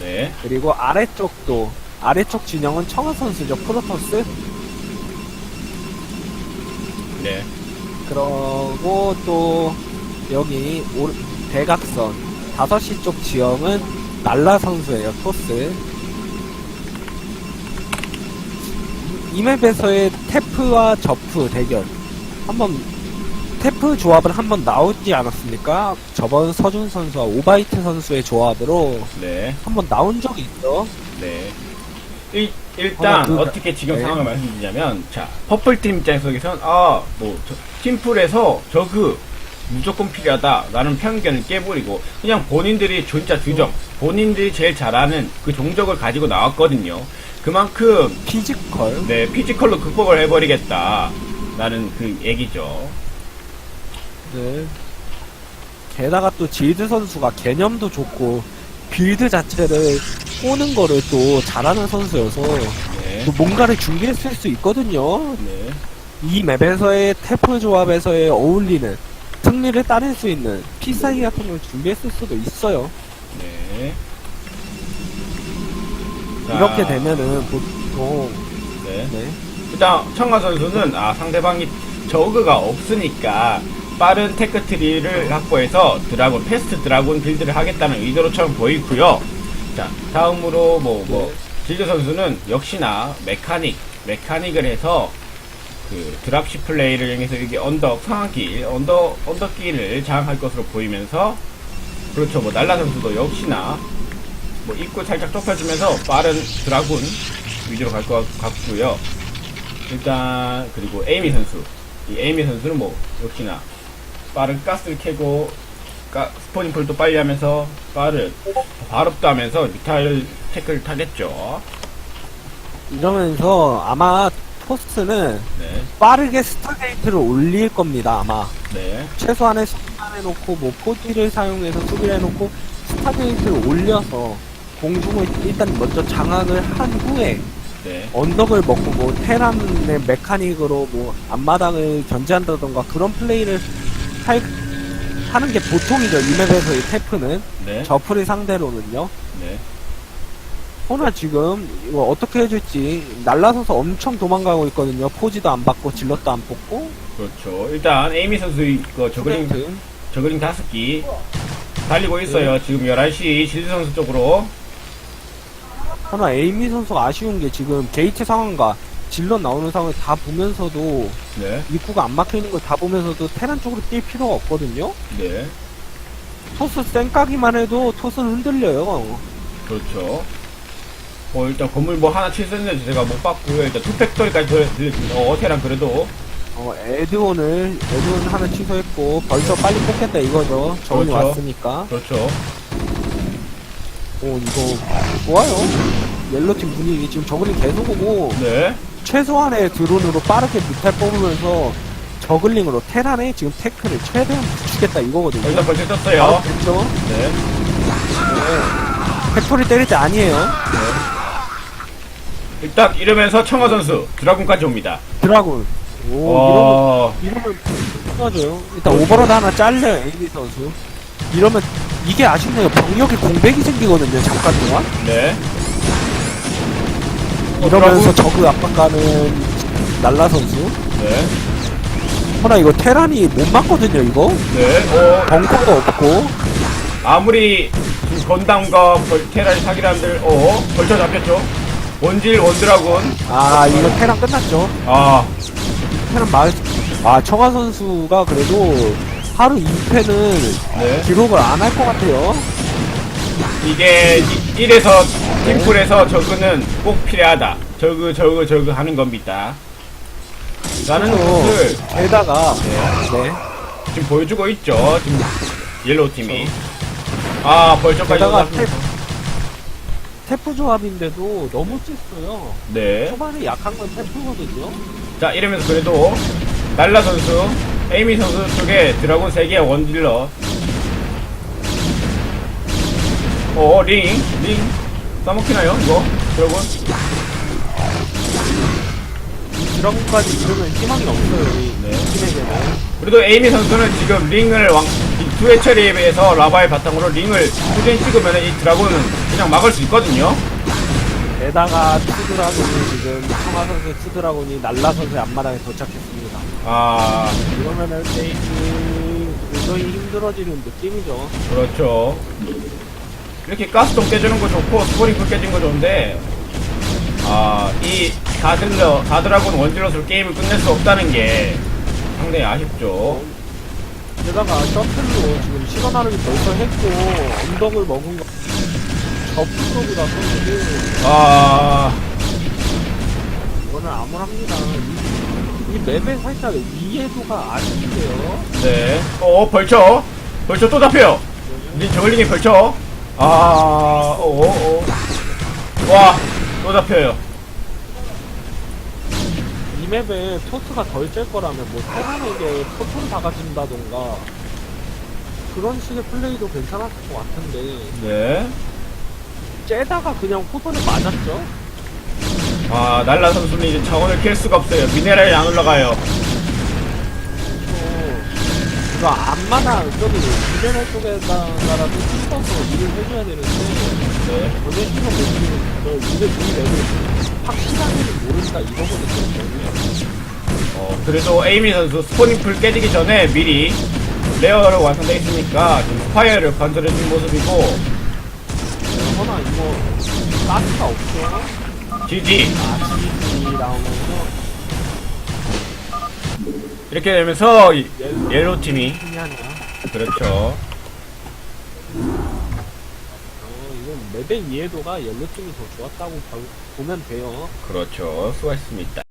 네. 그리고 아래쪽도 아래쪽 진영은 청아 선수죠. 프로토스. 네. 그러고 또 여기 오- 대각선. 5시 쪽 지형은 날라 선수예요 토스. 이 맵에서의 테프와 저프 대결. 한번 테프 조합을 한번 나오지 않았습니까? 저번 서준 선수와 오바이트 선수의 조합으로 네. 한번 나온 적이 있죠. 네. 일, 일단 어, 그- 어떻게 지금 네. 상황을 말씀드리냐면 자 퍼플 팀 입장에서는 아뭐 팀풀에서 저그 무조건 필요하다라는 편견을 깨버리고 그냥 본인들이 진짜 주정 본인들이 제일 잘하는 그 종족을 가지고 나왔거든요 그만큼 피지컬. 네 피지컬로 극복을 해버리겠다라는 그 얘기죠 네. 게다가 또 질드 선수가 개념도 좋고 빌드 자체를 꼬는 거를 또 잘하는 선수여서 네, 또 뭔가를 준비했을 수 있거든요. 네. 이 맵에서의 테프 조합에서의 어울리는 승리를 따낼 수 있는 피사기 같은 걸 준비했을 수도 있어요. 네. 자, 이렇게 되면은 보통 네. 네. 일단 청가 선수는 아 상대방이 저그가 없으니까 빠른 테크 트리를 확보해서 드라군 패스트 드라군 빌드를 하겠다는 의도로처럼 보이고요. 자 다음으로 뭐뭐 질드 선수는 역시나 메카닉 메카닉을 해서 그 드랍시 플레이를 이용해서 여기 언덕 상하길 언덕 언덕길을 장악할 것으로 보이면서 그렇죠 뭐 날라 선수도 역시나 뭐 입구 살짝 좁혀주면서 빠른 드라군 위주로 갈 것 같고요. 일단 그리고 에이미 선수 이 에이미 선수는 뭐 역시나 빠른 가스를 캐고 가, 스포닝 폴도 빨리 하면서 빠른 발업도 하면서 뮤탈 태클을 타겠죠 이러면서 아마 토스는 네, 빠르게 스타게이트를 올릴 겁니다. 아마. 네, 최소한의 수비만 해놓고 뭐 포지를 사용해서 수비를 해놓고 스타게이트를 올려서 공중을 일단 먼저 장악을 한 후에 네, 언덕을 먹고 뭐 테란의 메카닉으로 뭐 앞마당을 견제한다던가 그런 플레이를 할, 하는 게 보통이죠. 이 맵에서의 테프는 네, 저프를 상대로는요. 네, 허나 지금 이거 어떻게 해줄지 날라서서 엄청 도망가고 있거든요. 포지도 안 받고 질럿도 안 뽑고. 그렇죠. 일단 에이미 선수 그 저그링 투네트. 저그링 다섯 기 달리고 있어요. 지금 11시 질드 선수 쪽으로. 하나 에이미 선수가 아쉬운 게 지금 게이트 상황과 질럿 나오는 상황을 다 보면서도 네, 입구가 안 막혀 있는 걸 다 보면서도 테란 쪽으로 뛸 필요가 없거든요. 네, 토스 쌩까기만 해도 토스는 흔들려요. 그렇죠 어 일단 건물 뭐 하나 칠했는데 제가 못 봤고요 일단 투팩토리까지 들렸습니다 어 테란 그래도 어, 에드온을 에드온 하나 취소했고 벌써 빨리 뽑겠다 이거죠. 저분이 그렇죠. 왔으니까. 그렇죠 오 이거 좋아요. 옐로팀 분위기 지금 저글링 계속 오고 네 최소한의 드론으로 빠르게 뮤탈 뽑으면서 저글링으로 테란에 지금 태클을 최대한 붙이겠다 이거거든요. 일단 벌써 바로 떴어요 됐죠. 네 팩토리 때릴 때 아니에요. 일단 이러면서 청아 선수 드라군까지 옵니다. 드라군. 오 와, 이러면 이러면 끝나줘요. 일단 오버로드 하나 잘려요 에이비 선수. 이러면 이게 아쉽네요. 병력이 공백이 생기거든요. 잠깐 동안. 네. 이러면서 저그 압박가는 날라 선수. 네, 허나 이거 테란이 못 맞거든요. 이거 네. 어, 벙커도 없고. 아무리 건담과 벌, 테란이 사기란들, 어, 벌쳐 잡혔죠. 원질 원드라군. 아 이거 테란 끝났죠. 아, 테란 말. 아 청아 선수가 그래도 하루 2패는 네. 기록을 안 할 것 같아요. 이게 1에서 팀플에서 저그는 꼭 필요하다. 저그, 저그, 저그 하는 겁니다. 라는 그렇죠. 것을 게다가 네, 네. 지금 보여주고 있죠. 지금 옐로우 팀이. 아, 벌써까지 게다가 올라왔습니다. 테프 조합인데도 너무 찢어요. 네. 초반에 약한 건 테프거든요. 자 이러면서 그래도 날라 선수 에이미 선수 쪽에 드라곤 3개 원딜러 어 링링 써먹히나요 이거 드라곤 드라군까지 이러면 희망이 없어요. 이 네. 팀에게는. 그래도 에이미 선수는 지금 링을 왕 투의 처리에 비해서 라바의 바탕으로 링을 후진 찍으면 이 드라곤은 그냥 막을 수 있거든요. 게다가 투드라곤이 지금 청아 선수의 투드라곤이 날라 선수의 앞마당에 도착했습니다. 아, 이러면은 게임이 굉장히 힘들어지는 느낌이죠. 그렇죠. 이렇게 가스통 깨주는 거 좋고 스포링풀 깨진 거 좋은데 아, 이 다들러, 다드라곤 원질럿으로 게임을 끝낼 수 없다는 게 상당히 아쉽죠. 게다가 셔틀로 지금 시간 하루이 벌써 했고 언덕을 먹은 거 접속이라서 이게 아, 이거는 암울합니다. 이, 이 맵의 살짝 이해도가 아쉽대요. 네. 어, 벌쳐. 벌쳐 또 잡혀요. 이제 저글링이 벌쳐. 아, 어, 어. 와, 또 잡혀요. 이 맵에 토스가 덜짤 거라면 뭐 테란에게 포토를 박아준다던가 그런 식의 플레이도 괜찮았을 것 같은데 네. 째다가 그냥 포토를 맞았죠? 아, 날라 선수는 이제 자원을 킬 수가 없어요. 미네랄이 안 올라가요. 이거 앞마당 저기 미네랄 쪽에다가라도 씹어서 일을 해줘야 되는데 네. 전혀 힘을 못 주는 저 이게 이 맵을 확실하게는 모른다 이거거든요 어, 그래도 에이미 선수 스포닝풀 깨지기 전에 미리 레어를 완성돼 있으니까 지금 스파이어를 건설해준 모습이고, 허나 이거 가스가 없죠? GG. 아지지 나오면서 이렇게 되면서 이- 옐로우 팀이, 그렇죠. 어, 이건 맵의 이해도가 옐로팀이 더 좋았다고 봐- 보면 돼요. 그렇죠. 수고하셨습니다.